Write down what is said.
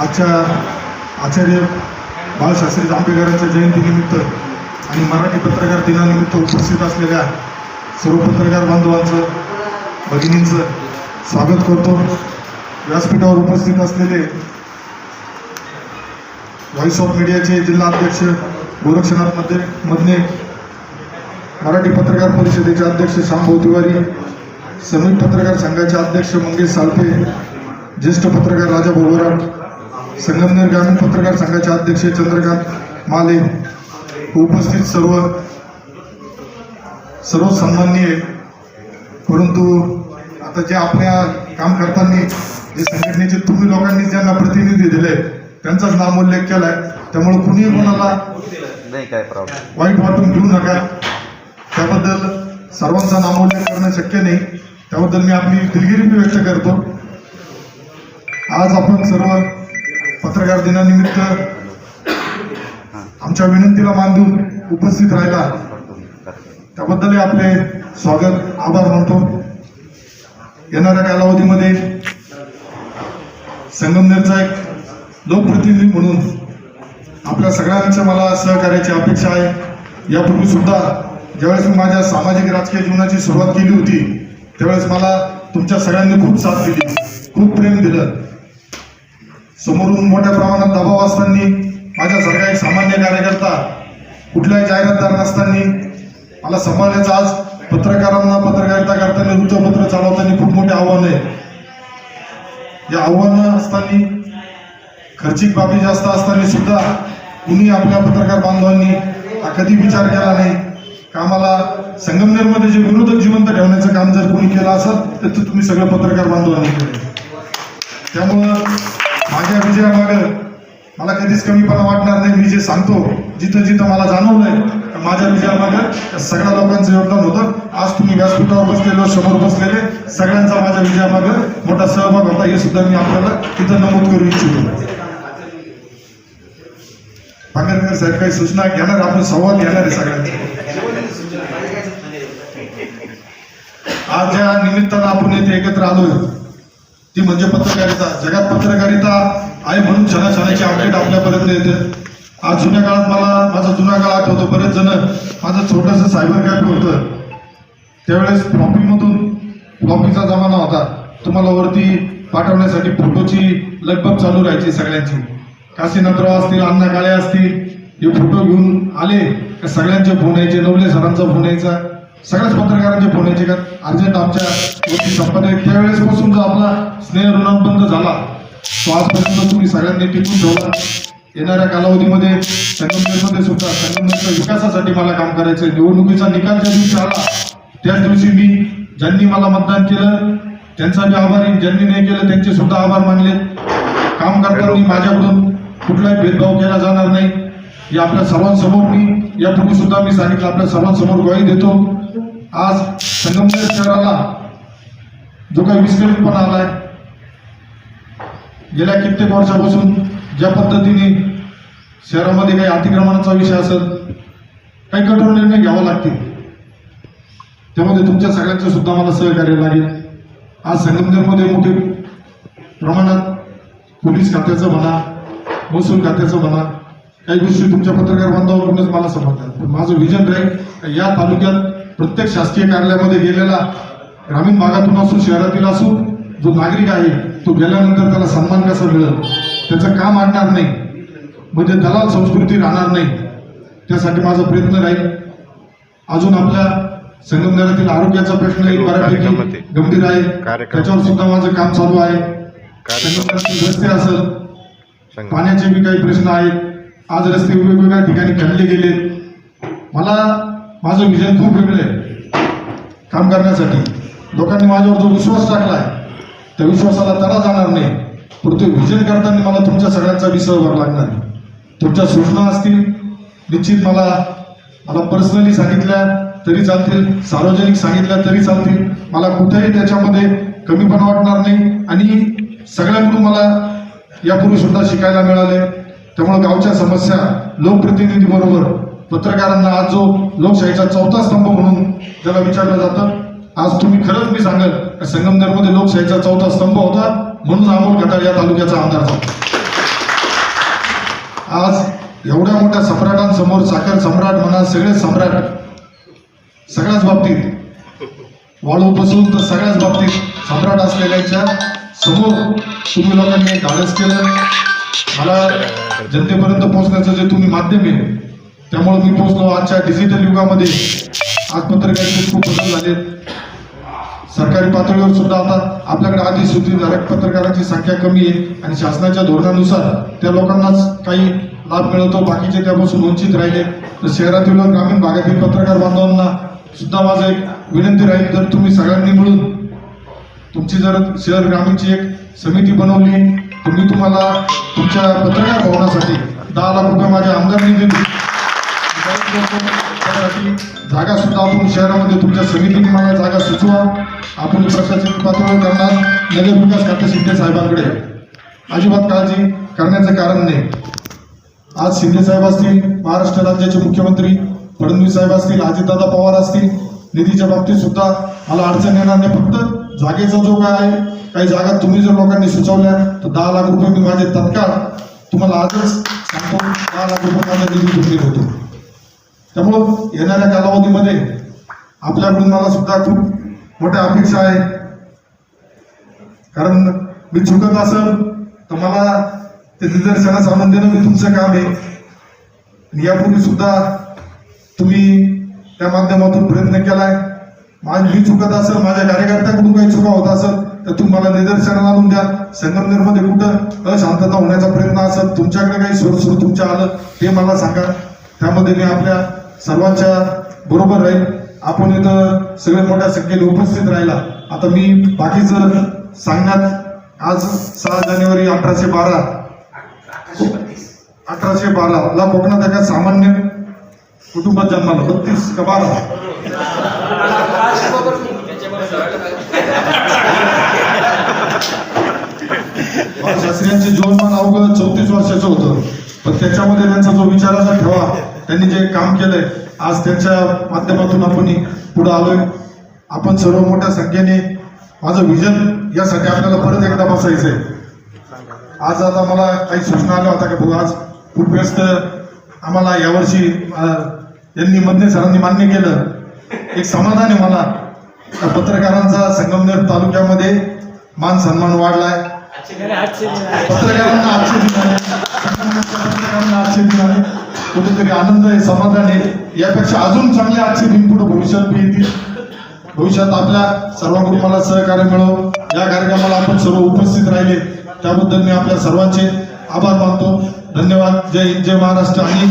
आजच्या आचार्य बाळशास्त्री जांभेकरांच्या जयंतीनिमित्त आणि मराठी पत्रकार दिनानिमित्त उपस्थित असलेल्या सर्व पत्रकार बांधवांचं भगिनींचं स्वागत करतो. व्यासपीठावर उपस्थित असलेले व्हॉइस ऑफ मीडियाचे जिल्हाध्यक्ष गोरक्षनाथमध्ये मधने मराठी पत्रकार परिषदेचे अध्यक्ष शामभाऊ तिवारी संयुक्त पत्रकार संघाचे अध्यक्ष मंगेश साळके ज्येष्ठ पत्रकार राजा बोरवराम संगमनेर ग्रामीण पत्रकार संघाचे अध्यक्ष चंद्रकांत माले उपस्थित सर्व सर्व सन्माननीय परंतु आता जे आपल्या काम करताना जे संघटनेचे तुम्ही लोकांनी ज्यांना प्रतिनिधी दिले त्यांचाच नामोल्लेख केलाय. त्यामुळे कुणीही कोणाला वाईट वाटून घेऊ नका. त्याबद्दल सर्वांचा नामोल्लेख करणं शक्य नाही. त्याबद्दल मी आपली दिलगिरी व्यक्त करतो. आज आपण सर्व पत्रकार दिनानिमित्त आमच्या विनंतीला मान देऊन उपस्थित राहिला. त्याबद्दलही आपले स्वागत आभार मानतो. येणाऱ्या कालावधीमध्ये संगमनेरचा एक लोकप्रतिनिधी म्हणून आपल्या सगळ्यांचं मला सहकार्याची अपेक्षा आहे. यापूर्वी सुद्धा ज्यावेळेस मी माझ्या सामाजिक राजकीय जीवनाची सुरुवात केली होती त्यावेळेस मला तुमच्या सगळ्यांनी खूप साथ दिली खूप प्रेम दिलं. समोरून मोठ्या प्रमाणात दबाव असताना माझ्यासारखा एक सामान्य कार्यकर्ता कुठल्याही जाहिरातदार नसताना मला सांभाळण्याचं आज पत्रकारांना पत्रकारिता करताना वृत्तपत्र चालवताना खूप मोठे आव्हान आहे. या आव्हानं असताना खर्चिक बाबी जास्त असताना सुद्धा कुणी आपल्या पत्रकार बांधवांनी हा कधी विचार केला नाही. कामाला संगमनेरमध्ये जे विरोधक जिवंत ठेवण्याचं काम जर कोणी केलं असेल तर तुम्ही सगळं पत्रकार बांधवांनी केलं. त्यामुळं माझ्या विजयामागं मला कधीच कमीपणा वाटणार नाही. मी जे सांगतो जिथं जिथं मला जाणवलंय तर माझ्या विजयामागं सगळ्या लोकांचं योगदान होतं. आज तुम्ही व्यासपीठावर बसलेलो समोर बसलेले सगळ्यांचा माझ्या विजयामागं मोठा सहभाग होता. हे सुद्धा मी आपल्याला तिथं नमूद करू इच्छितो. पांगरकर साहेब काही सूचना घेणार? आपण संवाद घेणार आहे सगळ्यांचे. आज ज्या निमित्तानं आपण येथे एकत्र आलोय ती म्हणजे पत्रकारिता. जगात पत्रकारिता आहे म्हणून छान छानाची अपडेट आपल्यापर्यंत येते. आज जुन्या काळात मला माझा जुना काळ आठवतो. बरेच जण माझं छोटंसं सायबर कॅफे होतं. त्यावेळेस फ्लॉपीमधून फ्लॉपीचा जमाना होता. तुम्हाला वरती पाठवण्यासाठी फोटोची लगबग चालू राहायची सगळ्यांची. काशीनाथराव असतील अण्णा काळे असतील हे फोटो घेऊन आले का सगळ्यांचे फोन यायचे नवले सरांचा फोन यायचा. सगळ्याच पत्रकारांचे फोन यायचे का अर्जंट आमच्या गोष्टी संपन्न त्यावेळेस पासून जो आपला स्नेह ऋणाबंध झाला तो आजपर्यंत तुम्ही सगळ्यांनी टिकून ठेवला. येणाऱ्या कालावधीमध्ये संगमनेरमध्ये सुद्धा संगमनेरच्या विकासासाठी मला काम करायचं आहे निवडणुकीचा निकाल ज्या दिवशी आला त्याच दिवशी मी ज्यांनी मला मतदान केलं त्यांचा मी आभारी. ज्यांनी नाही केलं त्यांचे सुद्धा आभार मानले. काम करताना माझ्याकडून कुठलाही भेदभाव केला जाणार नाही. हे आपल्या सर्वांसमोर मी यापूर्वी सुद्धा मी सांगितलं आपल्या सर्वांसमोर ग्वाही देतो. आज संगमनेर शहराला जो काही विस्कळीतपणा आलाय गेल्या कित्येक वर्षापासून ज्या पद्धतीने शहरामध्ये काही अतिक्रमणाचा विषय असेल काही कठोर निर्णय घ्यावा लागतील. त्यामध्ये तुमच्या सगळ्यांचं सुद्धा मला सहकार्य लागेल. आज संगमनेरमध्ये मोठे प्रमाणात पोलीस खात्याचं म्हणा महसूल खात्याचं म्हणा काही गोष्टी तुमच्या पत्रकार बांधवाकडूनच मला समजतात पण माझं विजन राहील या तालुक्यात प्रत्येक शासकीय कार्यालयामध्ये गेलेला ग्रामीण भागातून असो शहरातील असो जो नागरिक आहे तो गेल्यानंतर त्याला सन्मान कसा मिळेल? त्याचं काम आणणार नाही. म्हणजे दलाल संस्कृती राहणार नाही. त्यासाठी माझा प्रयत्न राहील. अजून आपल्या संगमनेरातील आरोग्याचा प्रश्न एक बऱ्यापैकी गंभीर आहे. त्याच्यावर सुद्धा माझं काम चालू आहे. संगमनेरातील रस्ते असेल. पाण्याचे बी काही प्रश्न आहेत. आज रस्ते वेगवेगळ्या ठिकाणी खणले गेले मला माझं विजन खूप वेगळं आहे. काम करण्यासाठी. लोकांनी माझ्यावर जो विश्वास टाकलाय त्या विश्वासाला तडा जाणार नाही. पण ते विजन करताना मला तुमच्या सगळ्यांचा विसर लागणार तुमच्या सूचना असतील निश्चित मला मला पर्सनली सांगितल्या तरी चालतील सार्वजनिक सांगितल्या तरी चालतील. मला कुठेही त्याच्यामध्ये कमीपणा वाटणार नाही. आणि सगळ्यांकडून मला यापूर्वी सुद्धा शिकायला मिळाले त्यामुळे गावच्या समस्या लोकप्रतिनिधी बरोबर पत्रकारांना आज जो लोकशाहीचा चौथा स्तंभ म्हणून त्याला विचारलं जातं आज तुम्ही खरंच मी सांगेल का संगमनेरमध्ये लोकशाहीचा चौथा स्तंभ होता म्हणून अमोल खताळ या तालुक्याचा आमदार झाला. मोठ्या सम्राटांसमोर साखर सम्राट म्हणा सगळे सम्राट सगळ्याच बाबतीत वाळूपासून तर सगळ्याच बाबतीत सम्राट असलेल्याच्या समोर तुम्ही लोकांनी धाडस केलं. मला जनतेपर्यंत पोहोचण्याचं जे तुम्ही माध्यम आहे त्यामुळे मी पोहोचलो आजच्या डिजिटल युगामध्ये. आज पत्रकारितेत खूप बदल झाले सरकारी पातळीवर सुद्धा आता आपल्याकडे अधिसूचित पत्रकारांची संख्या कमी आहे आणि शासनाच्या धोरणानुसार त्या लोकांनाच काही लाभ मिळवतो बाकीचे त्यापासून वंचित राहिले. तर शहरातील व ग्रामीण भागातील पत्रकार बांधवांना सुद्धा माझं एक विनंती राहील जर तुम्ही सगळ्यांनी मिळून तुमची जर शहर ग्रामीणची एक समिती बनवली. तर मी तुम्हाला तुमच्या पत्रकार भवनासाठी दहा लाख रुपये माझ्या आमदारांनी दिली. त्यासाठी जागा सुद्धा आपण शहरामध्ये तुमच्या समितीने मला जागा सुचवा. आपण प्रशासकीय पातळीवर करणार. नगर विकास खाते शिंदे साहेबांकडे. अजिबात काळजी करण्याचं कारण नाही. आज शिंदे साहेब असतील महाराष्ट्र राज्याचे मुख्यमंत्री फडणवीस साहेब असतील अजितदादा पवार असतील निधीच्या बाबतीत सुद्धा मला अडचण येणार नाही. फक्त जागेचा जो काय आहे काही जागा तुम्ही जर लोकांनी सुचवल्या तर दहा लाख रुपये मी माझे तत्काळ तुम्हाला आजच सांगतो दहा लाख रुपये माझा निधी तुम्ही होतो. त्यामुळं येणाऱ्या कालावधीमध्ये आपल्याकडून मला सुद्धा खूप मोठ्या अपेक्षा आहे. कारण मी चुकत असेल तर मला ते निदर्शनास आणून देणं मी तुमचं काम आहे. आणि यापूर्वी सुद्धा तुम्ही त्या माध्यमातून प्रयत्न केलाय. माझी मी चुकत असेल माझ्या कार्यकर्त्याकडून काही चुका होत असेल तर तुम्हाला मला निदर्शनाला आणून द्या. संगमनेरमध्ये कुठं अशांतता होण्याचा प्रयत्न असेल तुमच्याकडे काही सोर सुरू तुमच्या आलं ते मला सांगा. त्यामध्ये मी आपल्या सर्वांच्या बरोबर राहील. आपण इथं सगळे मोठ्या संख्येने उपस्थित राहिला. आता मी बाकीचं सांगण्यात आज सहा जानेवारी अठराशे बारा. अठराशे बारा ला कोकणात एका सामान्य कुटुंबात जन्माला बत्तीस का बारा? शास्त्रीयांचे जीवनमान अवघड चौतीस वर्षाचं होतं. पण त्याच्यामध्ये त्यांचा जो विचाराचा ठेवा. त्यांनी जे काम केलंय आज त्यांच्या माध्यमातून आपण पुढे आलोय. आपण सर्व मोठ्या संख्येने माझं विजन यासाठी आपल्याला परत एकदा बसायचंय. आज आता मला काही सूचना आल्या होत्या की भाऊ आज खूप व्यस्त आम्हाला यावर्षी यांनी मधने सरांनी मान्य केलं. एक समाधान आहे मला. का पत्रकारांचा संगमनेर तालुक्यामध्ये मान सन्मान वाढलाय. पत्रकारांना आजचे दिन आजचे दिन आहे कुठेतरी आनंद आहे समाधान आहे. यापेक्षा अजून चांगले आजचे दिन पुढे भविष्यात बी येतील. भविष्यात आपल्या सर्वांकडून मला सहकार्य मिळव. या कार्यक्रमाला आपण सर्व उपस्थित राहिले. त्याबद्दल मी आपल्या सर्वांचे आभार मानतो. धन्यवाद. जय हिंद जय महाराष्ट्र. आणि